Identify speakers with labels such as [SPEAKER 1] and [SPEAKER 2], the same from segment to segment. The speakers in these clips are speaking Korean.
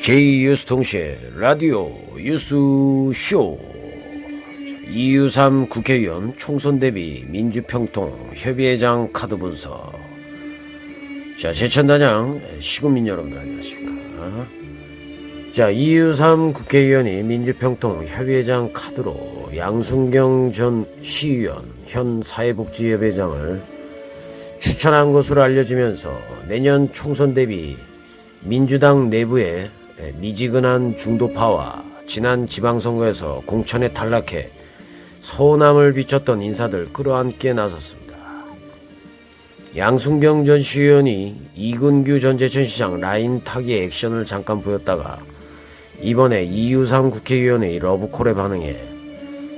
[SPEAKER 1] 제2뉴스통신 라디오 뉴스쇼. 이유삼 국회의원 총선 대비 민주평통 협의회장 카드 분석. 자 제천단장 시국민 여러분들 안녕하십니까? 자 이유삼 국회의원이 민주평통 협의회장 카드로 양순경 전 시의원 현 사회복지협회장을 추천한 것으로 알려지면서 내년 총선 대비 민주당 내부의 미지근한 중도파와 지난 지방선거에서 공천에 탈락해 서운함을 비쳤던 인사들 끌어안기에 나섰습니다. 양순경 전 시의원이 이근규 전 제천시장 라인 타기 액션을 잠깐 보였다가 이번에 이유삼 국회의원의 러브콜에 반응해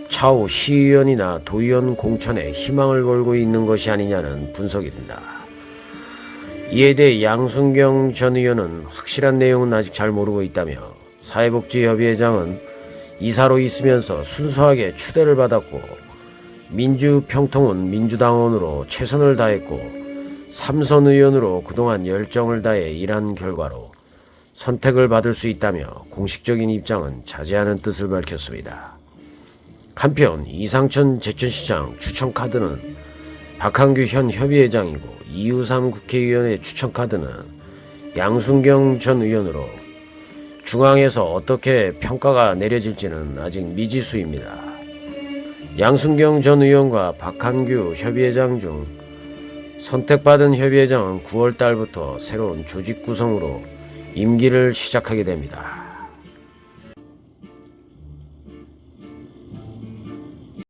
[SPEAKER 1] 차후 시의원이나 도의원 공천에 희망을 걸고 있는 것이 아니냐는 분석입니다. 이에 대해 양순경 전 의원은 확실한 내용은 아직 잘 모르고 있다며 사회복지협의회장은 이사로 있으면서 순수하게 추대를 받았고 민주평통은 민주당원으로 최선을 다했고 삼선 의원으로 그동안 열정을 다해 일한 결과로 선택을 받을 수 있다며 공식적인 입장은 자제하는 뜻을 밝혔습니다. 한편 이상천 제천시장 추천 카드는 박한규 현 협의회장이고 이우삼 국회의원의 추천 카드는 양순경 전 의원으로 중앙에서 어떻게 평가가 내려질지는 아직 미지수입니다. 양순경 전 의원과 박한규 협의회장 중 선택받은 협의회장은 9월 달부터 새로운 조직 구성으로 임기를 시작하게 됩니다.